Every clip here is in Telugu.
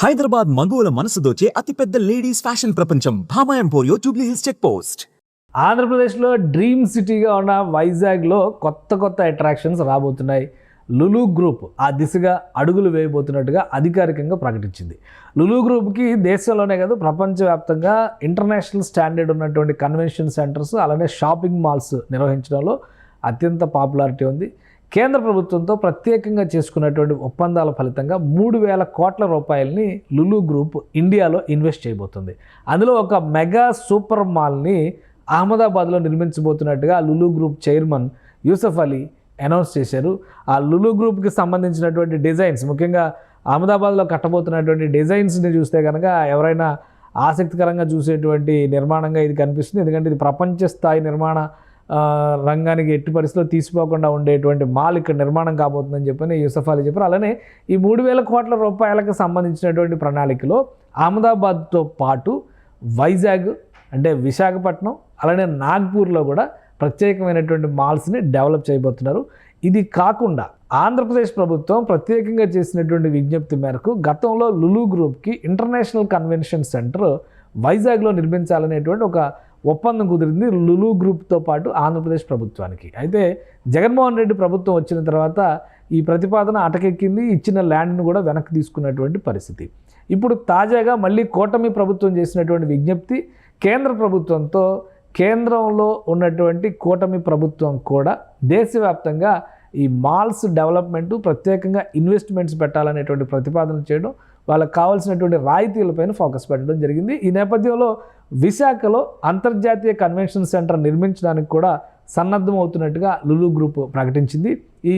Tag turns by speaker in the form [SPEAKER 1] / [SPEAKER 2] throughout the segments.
[SPEAKER 1] హైదరాబాద్ మగువుల మనసు దోచే అతిపెద్ద లేడీస్ ఫ్యాషన్ ప్రపంచం. Bhama Emporio Jubilee Hills check post.
[SPEAKER 2] ఆంధ్రప్రదేశ్లో డ్రీమ్ సిటీగా ఉన్న వైజాగ్లో కొత్త కొత్త అట్రాక్షన్స్ రాబోతున్నాయి. లులు గ్రూప్ ఆ దిశగా అడుగులు వేయబోతున్నట్టుగా అధికారికంగా ప్రకటించింది. లులు గ్రూప్కి దేశంలోనే కాదు ప్రపంచవ్యాప్తంగా ఇంటర్నేషనల్ స్టాండర్డ్ ఉన్నటువంటి కన్వెన్షన్ సెంటర్స్ అలానే షాపింగ్ మాల్స్ నిర్వహించడంలో అత్యంత పాపులారిటీ ఉంది. కేంద్ర ప్రభుత్వంతో ప్రత్యేకంగా చేసుకున్నటువంటి ఒప్పందాల ఫలితంగా మూడు వేల కోట్ల రూపాయలని లులు గ్రూప్ ఇండియాలో ఇన్వెస్ట్ చేయబోతుంది. అందులో ఒక మెగా సూపర్ మాల్ని అహ్మదాబాద్లో నిర్మించబోతున్నట్టుగా Lulu group chairman Yusuff Ali announce చేశారు. ఆ లులు గ్రూప్కి సంబంధించినటువంటి డిజైన్స్ ముఖ్యంగా అహ్మదాబాద్లో కట్టబోతున్నటువంటి డిజైన్స్ని చూస్తే కనుక ఎవరైనా ఆసక్తికరంగా చూసేటువంటి నిర్మాణంగా ఇది కనిపిస్తుంది. ఎందుకంటే ఇది ప్రపంచ స్థాయి నిర్మాణ రంగానికి ఎట్టి పరిస్థితిలో తీసిపోకుండా ఉండేటువంటి మాల్ ఇక్కడ నిర్మాణం కాబోతుందని చెప్పని యూసఫ్ అలీ చెప్పారు. అలానే ఈ మూడు వేల కోట్ల రూపాయలకు సంబంధించినటువంటి ప్రణాళికలో అహ్మదాబాద్తో పాటు వైజాగ్ అంటే విశాఖపట్నం అలానే నాగ్పూర్లో కూడా ప్రత్యేకమైనటువంటి మాల్స్ని డెవలప్ చేయబోతున్నారు. ఇది కాకుండా ఆంధ్రప్రదేశ్ ప్రభుత్వం ప్రత్యేకంగా చేసినటువంటి విజ్ఞప్తి మేరకు గతంలో లులు గ్రూప్కి ఇంటర్నేషనల్ కన్వెన్షన్ సెంటర్ వైజాగ్లో నిర్మించాలనేటువంటి ఒక ఒప్పందం కుదిరింది లులు గ్రూప్తో పాటు ఆంధ్రప్రదేశ్ ప్రభుత్వానికి. అయితే జగన్మోహన్ రెడ్డి ప్రభుత్వం వచ్చిన తర్వాత ఈ ప్రతిపాదన అటకెక్కింది ఇచ్చిన ల్యాండ్ను కూడా వెనక్కి తీసుకున్నటువంటి పరిస్థితి. ఇప్పుడు తాజాగా మళ్ళీ కూటమి ప్రభుత్వం చేసినటువంటి విజ్ఞప్తి కేంద్ర ప్రభుత్వంతో కేంద్రంలో ఉన్నటువంటి కూటమి ప్రభుత్వం కూడా దేశవ్యాప్తంగా ఈ మాల్స్ డెవలప్మెంట్ ప్రత్యేకంగా ఇన్వెస్ట్మెంట్స్ పెట్టాలనేటువంటి ప్రతిపాదన చేయడం వాళ్ళకి కావాల్సినటువంటి రాయితీలపైన ఫోకస్ పెట్టడం జరిగింది. ఈ నేపథ్యంలో విశాఖలో అంతర్జాతీయ కన్వెన్షన్ సెంటర్ నిర్మించడానికి కూడా సన్నద్ధం అవుతున్నట్టుగా లులు గ్రూప్ ప్రకటించింది. ఈ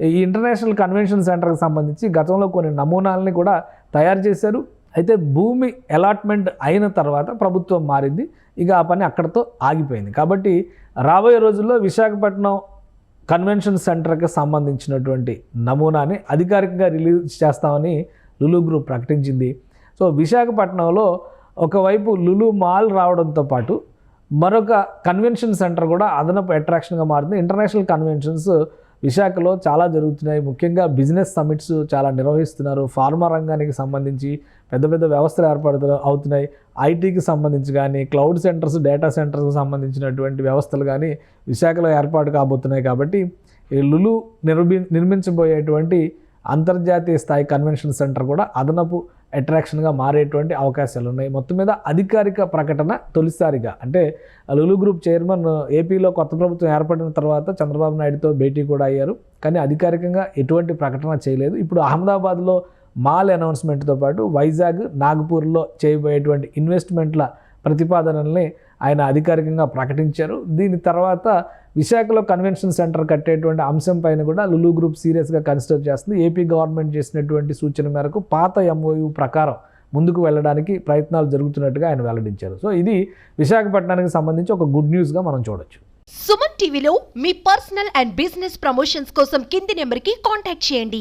[SPEAKER 2] ఈ ఇంటర్నేషనల్ కన్వెన్షన్ సెంటర్కి సంబంధించి గతంలో కొన్ని నమూనాలని కూడా తయారు చేశారు. అయితే భూమి అలాట్మెంట్ అయిన తర్వాత ప్రభుత్వం మారింది. ఇక ఆ పని అక్కడతో ఆగిపోయింది. కాబట్టి రాబోయే రోజుల్లో విశాఖపట్నం కన్వెన్షన్ సెంటర్కి సంబంధించినటువంటి నమూనాని అధికారికంగా రిలీజ్ చేస్తామని లులు గ్రూప్ ప్రకటించింది. సో విశాఖపట్నంలో ఒకవైపు లులు మాల్ రావడంతో పాటు మరొక కన్వెన్షన్ సెంటర్ కూడా అదనపు అట్రాక్షన్గా మారుతుంది ఇంటర్నేషనల్ కన్వెన్షన్స్ విశాఖలో చాలా జరుగుతున్నాయి. ముఖ్యంగా బిజినెస్ సమిట్స్ చాలా నిర్వహిస్తున్నారు. ఫార్మా రంగానికి సంబంధించి పెద్ద పెద్ద వ్యవస్థలు ఏర్పడుతు అవుతున్నాయి. ఐటీకి సంబంధించి కానీ క్లౌడ్ సెంటర్స్ డేటా సెంటర్స్కి సంబంధించినటువంటి వ్యవస్థలు కానీ విశాఖలో ఏర్పాటు కాబోతున్నాయి. కాబట్టి ఈ లులు నిర్మి నిర్మించబోయేటువంటి అంతర్జాతీయ స్థాయి కన్వెన్షన్ సెంటర్ కూడా అదనపు అట్రాక్షన్గా మారేటువంటి అవకాశాలు ఉన్నాయి మొత్తం మీద అధికారిక ప్రకటన తొలిసారిగా. అంటే లులు గ్రూప్ చైర్మన్ ఏపీలో కొత్త ప్రభుత్వం ఏర్పడిన తర్వాత చంద్రబాబు నాయుడుతో భేటీ కూడా అయ్యారు. కానీ అధికారికంగా ఎటువంటి ప్రకటన చేయలేదు. ఇప్పుడు అహ్మదాబాద్లో మాల్ అనౌన్స్మెంట్తో పాటు వైజాగ్ నాగపూర్లో చేయబోయేటువంటి ఇన్వెస్ట్మెంట్ల ప్రతిపాదనల్ని ఆయన అధికారికంగా ప్రకటించారు. దీని తర్వాత విశాఖలో కన్వెన్షన్ సెంటర్ కట్టేటువంటి అంశం పైన కూడా లులు గ్రూప్ సీరియస్గా కన్సిడర్ చేస్తుంది. ఏపీ గవర్నమెంట్ చేసినటువంటి సూచన మేరకు పాత ఎంఓయు ప్రకారం ముందుకు వెళ్ళడానికి ప్రయత్నాలు జరుగుతున్నట్టుగా ఆయన వెల్లడించారు. సో ఇది విశాఖపట్నానికి సంబంధించి ఒక గుడ్ న్యూస్గా మనం చూడొచ్చు.
[SPEAKER 3] సుమన్ టీవీలో మీ పర్సనల్ అండ్ బిజినెస్ ప్రమోషన్స్ కోసం కింది నెంబర్కి కాంటాక్ట్ చేయండి.